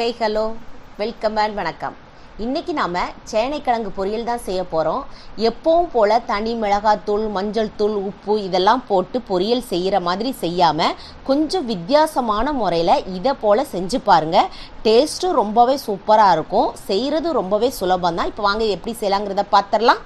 Hey hello. Welcome and வணக்கம். இன்றைக்கி நாம் சேனைக்கிழங்கு பொரியல் தான் செய்ய போகிறோம் எப்பவும் போல் தனி மிளகாத்தூள் மஞ்சள் தூள் உப்பு இதெல்லாம் போட்டு பொரியல் செய்கிற மாதிரி செய்யாமல் கொஞ்சம் வித்தியாசமான முறையில் இதை போல் செஞ்சு பாருங்க. டேஸ்ட்டும் ரொம்பவே சூப்பராக இருக்கும். செய்கிறது ரொம்பவே சுலபம் தான் இப்போ வாங்க எப்படி செய்யலாங்கிறத பார்த்துடலாம்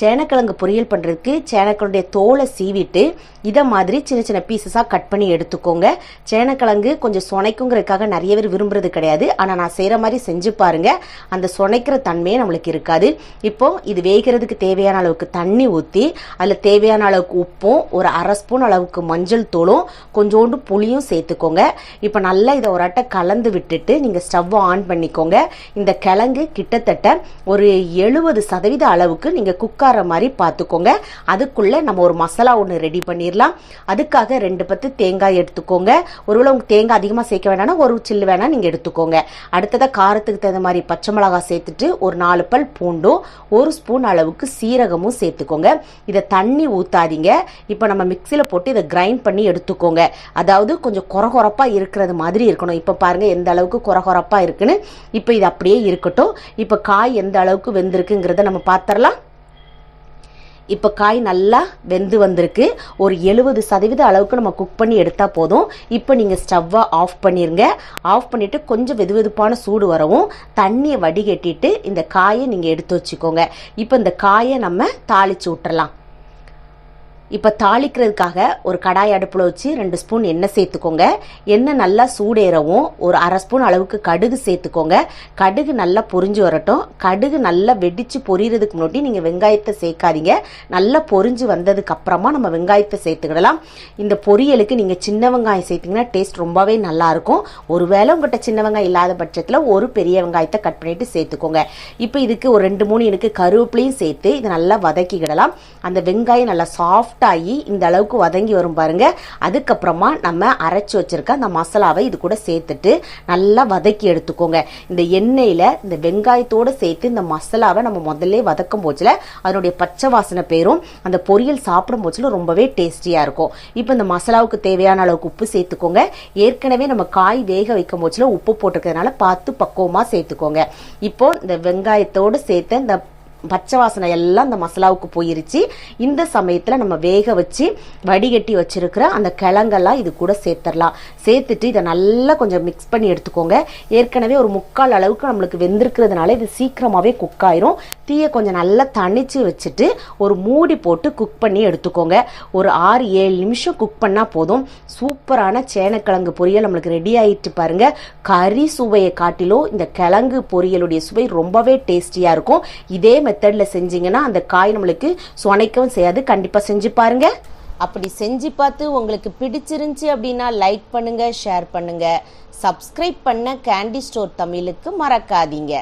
சேனக்கிழங்கு பொரியல் பண்ணுறதுக்கு சேனக்கிழங்குடைய தோலை சீவிட்டு இதை மாதிரி சின்ன சின்ன பீசஸாக கட் பண்ணி எடுத்துக்கோங்க. சேனக்கிழங்கு கொஞ்சம் சொனைக்குங்கிறதுக்காக நிறைய பேர் விரும்புறது கிடையாது. ஆனால் நான் செய்கிற மாதிரி செஞ்சு பாருங்கள் அந்த சொனைக்கிற தன்மையே நம்மளுக்கு இருக்காது. இப்போ இது வேகிறதுக்கு தேவையான அளவுக்கு தண்ணி ஊற்றி அதில் தேவையான அளவுக்கு உப்பும் ஒரு அரை ஸ்பூன் அளவுக்கு மஞ்சள் தூளும் கொஞ்சோண்டு புளியும் சேர்த்துக்கோங்க. இப்போ நல்லா இதை ஒரு அட்டை கலந்து விட்டுட்டு நீங்கள் ஸ்டவ்வை ஆன் பண்ணிக்கோங்க. இந்த கிழங்கு கிட்டத்தட்ட ஒரு எழுபது சதவீத அளவுக்கு நீங்கள் உட்கார மாதிரி பார்த்துக்கோங்க. அதுக்குள்ளே நம்ம ஒரு மசாலா ஒன்று ரெடி பண்ணிடலாம். அதுக்காக ரெண்டு பத்து தேங்காய் எடுத்துக்கோங்க. ஒருவேளை உங்களுக்கு தேங்காய் அதிகமாக சேர்க்க வேணாம்னா ஒரு சில்லு வேணால் நீங்கள் எடுத்துக்கோங்க. அடுத்ததாக காரத்துக்கு தகுந்த மாதிரி பச்சை மிளகாய் சேர்த்துட்டு ஒரு நாலு பல் பூண்டும் ஒரு ஸ்பூன் அளவுக்கு சீரகமும் சேர்த்துக்கோங்க. இதை தண்ணி ஊற்றாதீங்க இப்போ நம்ம மிக்சியில் போட்டு இதை கிரைண்ட் பண்ணி எடுத்துக்கோங்க. அதாவது கொஞ்சம் குறகுறப்பாக இருக்கிறது மாதிரி இருக்கணும். இப்போ பாருங்கள் எந்த அளவுக்கு குறகுறப்பாக இருக்குன்னு. இப்போ இது அப்படியே இருக்கட்டும். இப்போ காய் எந்த அளவுக்கு வெந்திருக்குங்கிறத நம்ம பார்த்துடலாம் இப்போ காய் நல்லா வெந்து வந்திருக்கு. ஒரு எழுபது சதவீத அளவுக்கு நம்ம குக் பண்ணி எடுத்தால் போதும். இப்போ நீங்கள் ஸ்டவ்வை ஆஃப் பண்ணிடுங்க ஆஃப் பண்ணிவிட்டு கொஞ்சம் வெது வெதுப்பான சூடு வரவும் தண்ணியை வடிகட்டிட்டு இந்த காயை நீங்கள் எடுத்து வச்சுக்கோங்க. இப்போ இந்த காயை நம்ம தாளித்து விட்டுறலாம் இப்போ தாளிக்கிறதுக்காக ஒரு கடாய் அடுப்பில் வச்சு ரெண்டு ஸ்பூன் எண்ணெய் சேர்த்துக்கோங்க. எண்ணெய் நல்லா சூடேறவும் ஒரு அரை ஸ்பூன் அளவுக்கு கடுகு சேர்த்துக்கோங்க. கடுகு நல்லா பொரிஞ்சு வரட்டும். கடுகு நல்லா வெடித்து பொரியறதுக்கு முன்னாடி நீங்கள் வெங்காயத்தை சேர்க்காதீங்க. நல்லா பொரிஞ்சு வந்ததுக்கு அப்புறமா நம்ம வெங்காயத்தை சேர்த்துக்கிடலாம். இந்த பொரியலுக்கு நீங்கள் சின்ன வெங்காயம் சேர்த்திங்கன்னா டேஸ்ட் ரொம்பவே நல்லாயிருக்கும் ஒருவேளை உங்கள்கிட்ட சின்ன வெங்காயம் இல்லாத பட்சத்தில் ஒரு பெரிய வெங்காயத்தை கட் பண்ணிவிட்டு சேர்த்துக்கோங்க. இப்போ இதுக்கு ஒரு ரெண்டு மூணு எனக்கு கருவேப்பிலையும் சேர்த்து இதை நல்லா வதக்கிக்கிடலாம். அந்த வெங்காயம் நல்லா சாஃப்ட் ஆகி இந்த அளவுக்கு வதங்கி வரும் பாருங்க. அதுக்கப்புறமா நம்ம அரைச்சி வச்சிருக்க அந்த மசாலாவை இது கூட சேர்த்துட்டு நல்லா வதக்கி எடுத்துக்கோங்க. இந்த எண்ணெயில் இந்த வெங்காயத்தோடு சேர்த்து இந்த மசாலாவை நம்ம முதல்ல வதக்கும் போச்சுல அதனுடைய பச்சை வாசனை பேரும் அந்த பொரியல் சாப்பிடும் போச்சுல ரொம்பவே டேஸ்டியாக இருக்கும். இப்போ இந்த மசாலாவுக்கு தேவையான அளவுக்கு உப்பு சேர்த்துக்கோங்க. ஏற்கனவே நம்ம காய் வேக வைக்கும் போச்சுல உப்பு போட்டிருக்கிறதுனால பார்த்து பக்குவமாக சேர்த்துக்கோங்க. இப்போ இந்த வெங்காயத்தோடு சேர்த்து இந்த பச்சை வாசனை எல்லாம் அந்த மசாலாவுக்கு போயிருச்சு. இந்த சமயத்தில் நம்ம வேக வச்சு வடிகட்டி வச்சிருக்கிற அந்த கிழங்கெல்லாம் இது கூட சேர்த்துடலாம். சேர்த்துட்டு இதை நல்லா கொஞ்சம் மிக்ஸ் பண்ணி எடுத்துக்கோங்க. ஏற்கனவே ஒரு முக்கால் அளவுக்கு நம்மளுக்கு வெந்திருக்கிறதுனால இது சீக்கிரமாகவே குக் ஆயிரும். தீயை கொஞ்சம் நல்லா தணிச்சு வச்சுட்டு ஒரு மூடி போட்டு குக் பண்ணி எடுத்துக்கோங்க. ஒரு ஆறு ஏழு நிமிஷம் குக் பண்ணால் போதும். சூப்பரான சேனக்கிழங்கு பொரியல் நம்மளுக்கு ரெடி ஆயிட்டு பாருங்க. கறி சுவையை காட்டிலும் இந்த கிழங்கு பொரியலுடைய சுவை ரொம்பவே டேஸ்டியாக இருக்கும். இதே மெத்தடில் செஞ்சீங்கன்னா அந்த காய் நம்மளுக்கு சுனைக்கவும் செய்யாது. கண்டிப்பாக செஞ்சு பாருங்க. அப்படி செஞ்சு பார்த்து உங்களுக்கு பிடிச்சிருந்துச்சி அப்படின்னா லைக் பண்ணுங்க ஷேர் பண்ணுங்க. சப்ஸ்கிரைப் பண்ண கேண்டி ஸ்டோர் தமிழுக்கு மறக்காதீங்க.